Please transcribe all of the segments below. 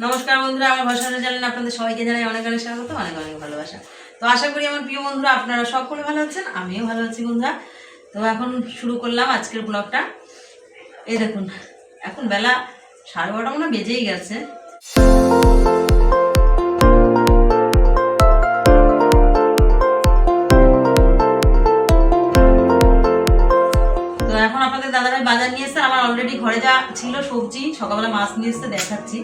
নমস্কার বন্ধুরা, আমার ভাষণ জানেন, আপনাদের সবাইকে জানাই অনেক অনেক স্বাগত, অনেক অনেক ভালোবাসা। তো আশা করি আমার প্রিয় বন্ধুরা, আপনারা সকলে ভালো আছেন, আমিও ভালো আছি বন্ধুরা। তো এখন শুরু করলাম আজকের ব্লগটা এই দেখুন, এখন বেলা সাড়ে বারোটা মনে বেজেই গেছে। অলরেডি ঘরে যা ছিল সবজি, সকালবেলা মাছ নিয়ে এসছে দেখাচ্ছি।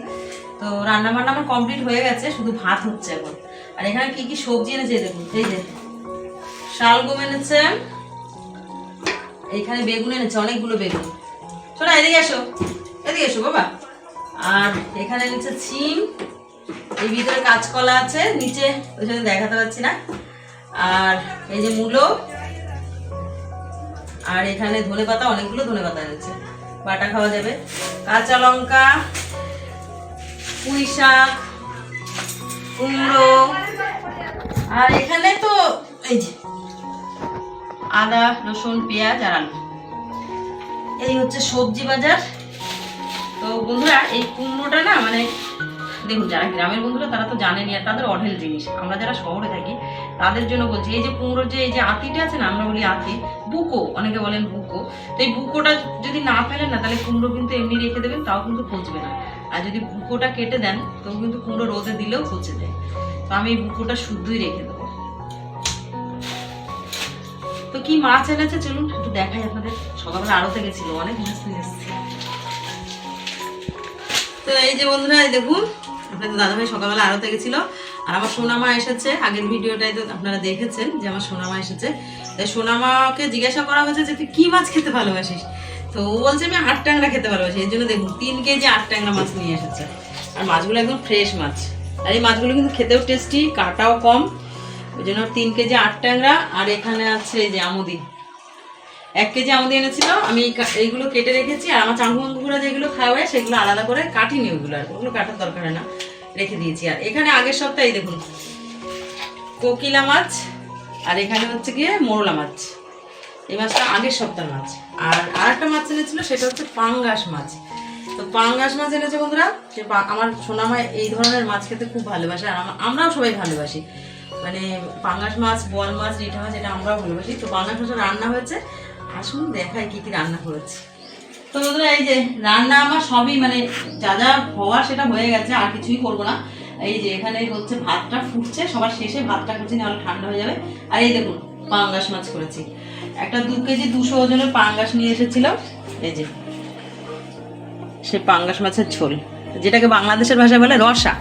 তো রান্না বান্না আমার কমপ্লিট হয়ে গেছে, শুধু ভাত হচ্ছে এখন। আর এখানে কি কি সবজি এনেছে দেখুন, এই যে শালগম এনেছে এইখানে বেগুন এনেছে, অনেকগুলো বেগুন। শোনা এদিকে এসো এদিকে এসো বাবা। আর এখানে এনেছে ছিম, এই ভিতরে কাঁচকলা আছে, নিচে ওই জন্য দেখাতে পাচ্ছি না। আর এই যে মূলো, আর এখানে ধনে পাতা অনেকগুলো ধনে পাতা এনেছে। বাটা খাওয়া যাবে। কাঁচা লঙ্কা, পুঁই শাক, কুমড়ো। আর এখানে তো এই যে আদা, রসুন, পেঁয়াজ আর আলু। এই হচ্ছে সবজি বাজার। তো বন্ধুরা, এই কুমড়োটা না মানে দেখুন, যারা গ্রামের বন্ধুরা, তারা তো জানেনি আর তাদের অঢেল জিনিস। আমরা যারা শহরে থাকি তাদের জন্য বলছি, এই যে কুমড়োর যে, এই যে আতিটা আছে না, আমরা বলি আতি বুকো, অনেকে বলেন বুকো। তো এই বুকোটা যদি না ফেলেন না, তাহলে কুমড়ো কিন্তু এমনি রেখে দেবেন, তাও কিন্তু পচবে না। আর যদি বুকোটা কেটে দেন তো কিন্তু কুমড়ো রোদে দিলেও পচে যায়। তো আমি এই বুকোটা শুদ্ধই রেখে দেবো। তো কি মাছ এনেছে? চলুন একটু দেখাই আপনাদের। সকালবেলা আড়তে গেছিল, অনেক মাছ নিয়ে এসেছে। তো এই যে বন্ধুরা দেখুন, আপনাদের দাদাভাই সকালবেলা আড়তে গেছিল। আর আমার সোনামা এসেছে, আগের ভিডিওটাই তো আপনারা দেখেছেন যে আমার সোনামা এসেছে। তাই সোনামাকে জিজ্ঞাসা করা হয়েছে যে, তুই কি মাছ খেতে ভালোবাসিস? তো ও বলছে, আমি আট ট্যাংরা খেতে ভালোবাসি, এই জন্য দেখুন, তিন কেজি আট ট্যাংরা মাছ নিয়ে এসেছে। আর মাছগুলো একদম ফ্রেশ মাছ। আর এই মাছগুলো কিন্তু খেতেও টেস্টি কাটাও কম। ওই জন্য তিন কেজি আট ট্যাংরা, আর এখানে আছে এই যে আমুদি। এক কেজি আমুদি এনেছিল, আমি এইগুলো কেটে রেখেছি, আর আমার চাঙ্গুমাঙ্গুরা যেগুলো খাওয়ায়, সেগুলো আলাদা করে কাটিনি ওগুলো আর, ওগুলো কাটার দরকার হয় না। রেখে দিয়েছি। আর এখানে আগের সপ্তাহে দেখুন, কোকিলা মাছ, আর এখানে হচ্ছে গিয়ে মোরলা মাছ। এই মাছটা আগের সপ্তাহের মাছ। আর আরেকটা মাছ এনেছিল, সেটা হচ্ছে পাঙ্গাস মাছ। তো পাঙ্গাস মাছ এনেছে বন্ধুরা সে আমার সোনামা এই ধরনের মাছ খেতে খুব ভালোবাসে, আর আমরাও সবাই ভালোবাসি। মানে পাঙ্গাস মাছ বল মাছ, রিঠা মাছ, এটা আমরাও ভালোবাসি। তো পাঙ্গাস মাছের রান্না হয়েছে। আসুন দেখাই কি কি রান্না করেছি। তো বন্ধুরা, এই যে রান্না আমার সবই মানে যা যা হওয়ার সেটা হয়ে গেছে, আর কিছুই করব না। এই যে এখানে হচ্ছে ভাতটা ফুটছে, সবার শেষে ভাতটা করছি, নাহলে ঠান্ডা হয়ে যাবে। আর এই দেখুন, পাঙ্গাস মাছ করেছি। একটা দু কেজি দুশো ওজনের পাঙ্গাস নিয়ে এসেছিলাম। এই যে, সে পাঙ্গাস মাছের ঝোল, যেটাকে বাংলাদেশের ভাষায় বলে রসা।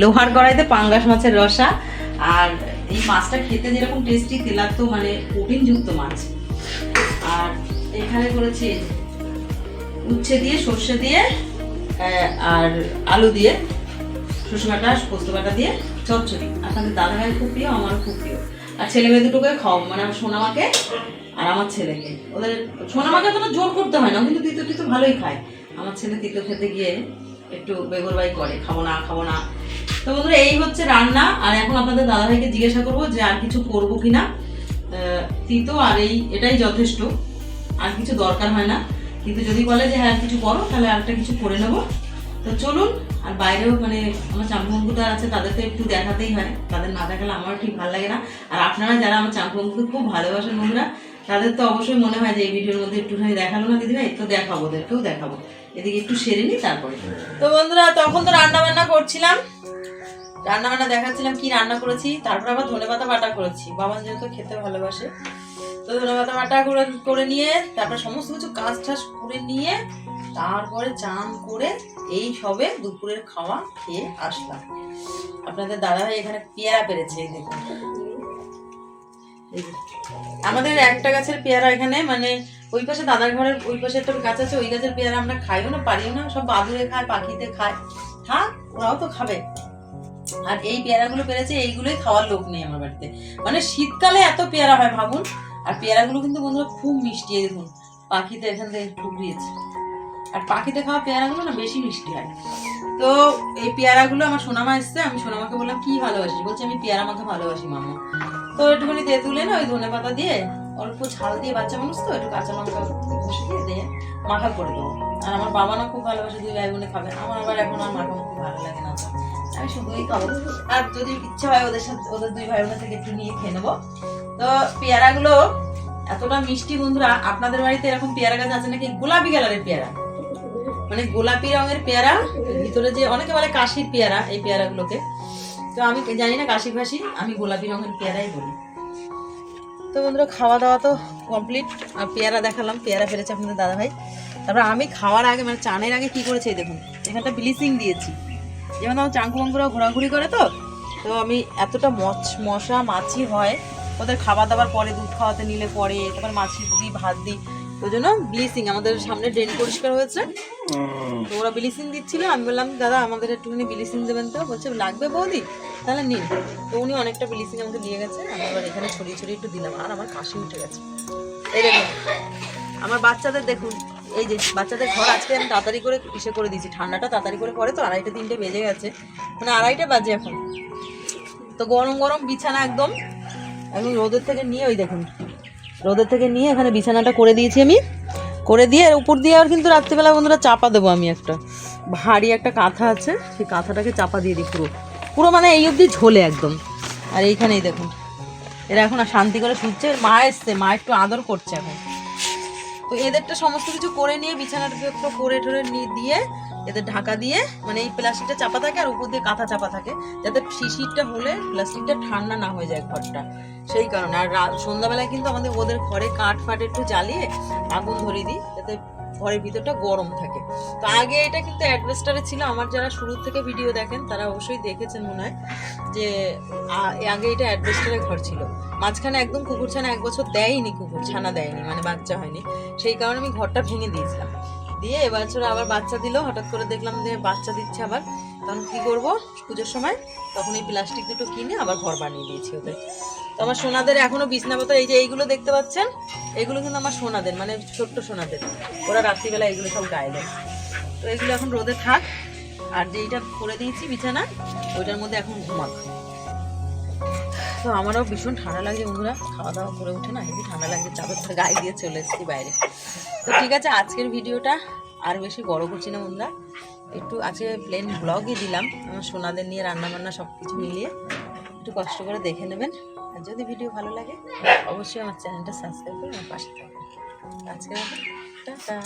লোহার কড়াইতে পাঙ্গাস মাছের রসা। আর এই মাছটা খেতে যেরকম টেস্টি তেলাক্ত মানে প্রোটিনযুক্ত মাছ। আর এখানে করেছি উচ্ছে দিয়ে সর্ষে দিয়ে আর আলু দিয়ে শসু বাটা পোস্ত বাটা দিয়ে চচ্চড়ি। আপনাদের দাদা ভাই খুব প্রিয় আমারও খুব প্রিয়। আর ছেলে মেয়ে দুটোকে খাও মানে আমার সোনামাকে আর আমার ছেলেকে। ওদের সোনামাকে তো জোর করতে হয় না কিন্তু তিতো তিতো ভালোই খায়। আমার ছেলে তিতো খেতে গিয়ে একটু বেগরবাই করে খাব না খাব না। তো বন্ধুরা এই হচ্ছে রান্না। আর এখন আপনাদের দাদাভাইকে জিজ্ঞাসা করব যে আর কিছু করব কিনা। আহ, তিতো আর এই এটাই যথেষ্ট। আর কিছু দরকার হয় না। কিন্তু যদি বলে যে হ্যাঁ কিছু করো, তাহলে আরেকটা কিছু করে নেব। তো চলুন, আর বাইরেও মানে আমার চাম্পবন্ধুরা আছে তাদের তো একটু দেখাতেই হয়। তাদের না দেখালে আমারও ঠিক ভালো লাগে না। আর আপনারা যারা আমার চাম্পবন্ধুকে খুব ভালোবাসেন, বন্ধুরা, তাদের তো অবশ্যই মনে হয় যে, এই ভিডিওর মধ্যে একটুখানি দেখাল না দিদি ভাই তো দেখাবো, ওদেরকেও দেখাবো। এদিকে একটু সেরে নিই, তারপরে। তো বন্ধুরা, তখন তো রান্না বান্না করছিলাম। রান্না বান্না দেখাচ্ছিলাম, কি রান্না করেছি, তারপর আবার ধনে পাতা বাটা করেছি। বাবা যেহেতু খেতে ভালোবাসে। তো ধনে পাতা বাটা করে করে নিয়ে, তারপর সমস্ত কিছু কাজ টাজ করে নিয়ে, তারপরে চান করে এই সবে দুপুরের খাওয়া খেয়ে আসলাম। আপনাদের দাদাভাই এখানে পেয়ারা পেরেছে, এই দেখুন। আমাদের একটা গাছের পেয়ারা এখানে মানে ওই পাশে দাদার ঘরের ওই পাশে একটা গাছ আছে, ওই গাছের পেয়ারা আমরা খাইও না, পারিও না, সব বাদুরে খায়, পাখিতে খায়। থাক, ওরাও তো খাবে। আর এই পেয়ারাগুলো পেরেছে, এইগুলোই খাওয়ার লোক নেই আমার বাড়িতে। মানে শীতকালে এত পেয়ারা হয়, ভাবুন। আর পেয়ারাগুলো কিন্তু বন্ধুরা খুব মিষ্টি দেখুন, পাখিতে এখান থেকে টুকরিয়েছে। আর পাখিতে খাওয়া পেয়ারাগুলো না বেশি মিষ্টি হয়। তো এই পেয়ারাগুলো আমার সোনামা এসছে, আমি সোনামাকে বললাম, কি ভালোবাসিস? বলছে, আমি পেয়ারা মাখা ভালোবাসি, মামা। তো একটুখানি তেঁতুলে না ওই ধনে পাতা দিয়ে, অল্প ঝাল দিয়ে বাচ্চা মানুষ তো, একটু কাঁচা লঙ্কা বসে দিয়ে দিয়ে মাখা করে দেবো আর আমার বাবা না খুব ভালোবাসে, দুই ভাই বোনে খাবে। আমার আবার এখন আর মাখা খুব ভালো লাগে না আমি শুধুই খাব। আর যদি ইচ্ছা হয় ওদের সাথে, ওদের দুই ভাই বোনের থেকে একটু নিয়ে খেয়ে নেব। তো পেয়ারাগুলো এতটা মিষ্টি বন্ধুরা, আপনাদের বাড়িতে এরকম পেয়ারা গাছ আছে নাকি? গোলাপি কালারের পেয়ারা। মানে গোলাপি রঙের পেয়ারা, ভিতরে যে অনেকে বলে কাশির পেয়ারা এই পেয়ারাগুলোকে। তো আমি জানি না কাশি ফাশি আমি গোলাপি রঙের পেয়ারাই বলি। তো বন্ধুরা খাওয়া দাওয়া তো কমপ্লিট আর পেয়ারা দেখালাম, পেয়ারা ফেলেছে আপনাদের দাদা ভাই তারপর আমি খাওয়ার আগে মানে চানের আগে কি করেছি দেখুন, এখানটা ব্লিচিং দিয়েছি। যেমন আমার চাঙ্কু বাঙ্কুরা ঘোরাঘুরি করে তো তো আমি এতটা মচ, মশা, মাছি হয় ওদের খাবার দাবার পরে দুধ খাওয়াতে নিলে পরে তারপর মাছি দিই ভাত দিই। ওই জন্য ব্লিচিং আমাদের সামনে ড্রেন পরিষ্কার হয়েছে। তো ওরা ব্লিচিং দিচ্ছিল আমি বললাম দাদা আমাদের একটুখানি ব্লিচিং দেবেন তো? বলছে লাগবে বৌদি তাহলে নিন। তো উনি অনেকটা ব্লিচিং আমাকে দিয়ে গেছে আমি এবার এখানে ছড়িয়ে ছড়িয়ে একটু দিলাম আর আমার কাশি উঠে গেছে। এই দেখুন আমার বাচ্চাদের দেখুন এই যে বাচ্চাদের ঘর আজকে আমি তাড়াতাড়ি করে ইসে করে দিয়েছি ঠান্ডাটা তাড়াতাড়ি করে পড়ে তো আড়াইটা তিনটে বেজে গেছে। মানে আড়াইটা বাজে এখন। তো গরম গরম বিছানা একদম একদম রোদের থেকে নিয়ে ওই দেখুন, রোদের থেকে নিয়ে এখানে বিছানাটা করে দিয়েছি আমি। করে দিয়ে আর উপর দিয়ে আর কিন্তু রাত্রিবেলা বন্ধুরা চাপা দেবো আমি একটা। ভারী একটা কাঁথা আছে, সেই কাঁথাটাকে চাপা দিয়ে দিই পুরো। পুরো মানে এই অবধি ঝোলে একদম। আর এইখানেই দেখুন, এরা এখন আর শান্তি করে শুচ্ছে। মা এসছে, মা একটু আদর করছে এখন। তো এদেরটা সমস্ত কিছু করে নিয়ে বিছানার একটু করে টরে দিয়ে এদের ঢাকা দিয়ে মানে এই প্লাস্টিকটা চাপা থাকে আর উপর দিয়ে কাঁথা চাপা থাকে, যাতে শিশিরটা হলে প্লাস্টিকটা ঠান্ডা না হয়ে যায় ঘরটা। সেই কারণে। আর সন্ধ্যাবেলায় কিন্তু আমাদের ওদের ঘরে কাঠ ফাট একটু জ্বালিয়ে আগুন ধরিয়ে দিই, যাতে ঘরের ভিতরটা গরম থাকে। তো আগে এটা কিন্তু অ্যাডভেস্টারে ছিল। আমার যারা শুরু থেকে ভিডিও দেখেন, তারা অবশ্যই দেখেছেন মনে হয় যে আগে এটা অ্যাডভেস্টারের ঘর ছিল। মাঝখানে একদম কুকুর ছানা এক বছর দেয়নি কুকুর ছানা দেয়নি মানে বাচ্চা হয়নি। সেই কারণে আমি ঘরটা ভেঙে দিয়েছিলাম। দিয়ে এবছর আবার বাচ্চা দিল। হঠাৎ করে দেখলাম যে বাচ্চা দিচ্ছে আবার। তখন কি করব? পুজোর সময় তখন এই প্লাস্টিক দুটো কিনে আবার ঘর বানিয়ে দিয়েছি ওদের। তো আমার সোনাদের এখনও বিছনাপত্র এই যে এইগুলো দেখতে পাচ্ছেন? এগুলো কিন্তু আমার সোনাদের মানে ছোট্ট সোনাদের। ওরা রাত্রিবেলা এগুলো সব গায়ে দেয়। তো এগুলো এখন রোদে থাক। আর যেইটা করে দিয়েছি বিছানা, ওইটার মধ্যে এখন ঘুমাক। তো আমারও ভীষণ ঠান্ডা লাগছে বন্ধুরা। খাওয়া দাওয়া করে উঠে না, হেবি ঠান্ডা লাগছে চাদর করে গায়ে দিয়ে চলে এসেছি বাইরে। তো ঠিক আছে, আজকের ভিডিওটা আর বেশি বড় করছি না বন্ধুরা। একটু আজকে প্লেন ব্লগই দিলাম, আমার সোনাদের নিয়ে রান্না বান্না সব কিছু মিলিয়ে। একটু কষ্ট করে দেখে নেবেন। আর যদি ভিডিও ভালো লাগে, অবশ্যই আমার চ্যানেলটা সাবস্ক্রাইব করে আমার পাশে থাকবেন। আজকে টাটা।